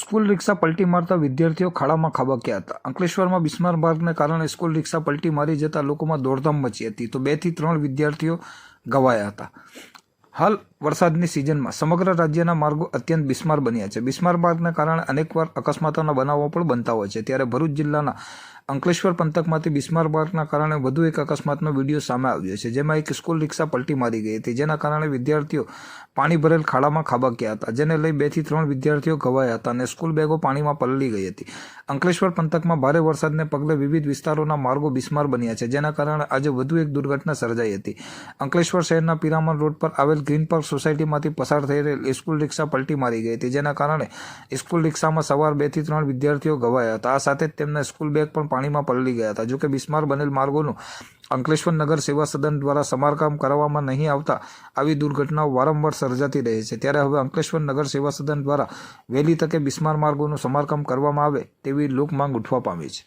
School રિક્ષા પલટી મારતા વિદ્યાર્થીઓ ખાડામાં ખાબક્યા હતા. અંકલેશ્વરમાં બિસ્માર માર્ગને કારણે સ્કૂલ રિક્ષા પલટી મારી જતા લોકોમાં દોડધામ મચી હતી. તો બેથી ત્રણ વિદ્યાર્થીઓ ગવાયા હતા. હાલ વરસાદની સિઝનમાં સમગ્ર રાજ્યના માર્ગો અત્યંત બિસ્માર બન્યા છે. બિસ્માર માર્ગને કારણે અનેકવાર અકસ્માતોના બનાવો પણ બનતા હોય છે. ત્યારે ભરૂચ જિલ્લાના અંકલેશ્વર પંથકમાંથી બિસ્માર માર્ગના કારણે વધુ એક અકસ્માતનો વીડિયો સામે આવ્યો છે, જેમાં એક સ્કૂલ રિક્ષા પલટી મારી ગઈ હતી, જેના કારણે વિદ્યાર્થીઓ પાણી ભરેલ ખાડામાં ખાબક્યા હતા, જેને લઈ બેથી ત્રણ વિદ્યાર્થીઓ ઘવાયા હતા અને સ્કૂલ બેગો પાણીમાં પલળી ગઈ હતી. અંકલેશ્વર પંથકમાં ભારે વરસાદને પગલે વિવિધ વિસ્તારોના માર્ગો બિસ્માર બન્યા છે, જેના કારણે આજે વધુ એક દુર્ઘટના સર્જાઈ હતી. અંકલેશ્વર શહેરના પિરામણ રોડ પર આવેલ ગ્રીન પાર્ક સોસાયટીમાંથી પસાર થઈ રહેલ સ્કૂલ રિક્ષા પલટી મારી ગઈ હતી, જેના કારણે સ્કૂલ રિક્ષામાં સવાર બેથી ત્રણ વિદ્યાર્થીઓ ઘવાયા હતા. આ સાથે જ તેમના સ્કૂલ બેગ પણ પાણીમાં પલળી ગયા હતા. જોકે બિસ્માર બનેલ માર્ગોનું અંકલેશ્વર નગર સેવા સદન દ્વારા સમારકામ કરવામાં નહીં આવતા આવી દુર્ઘટનાઓ વારંવાર સર્જાતી રહે છે. ત્યારે હવે અંકલેશ્વર નગર સેવા સદન દ્વારા વહેલી તકે બિસ્માર માર્ગોનું સમારકામ કરવામાં આવે તેવી લોકમાંગ ઉઠવા પામી છે.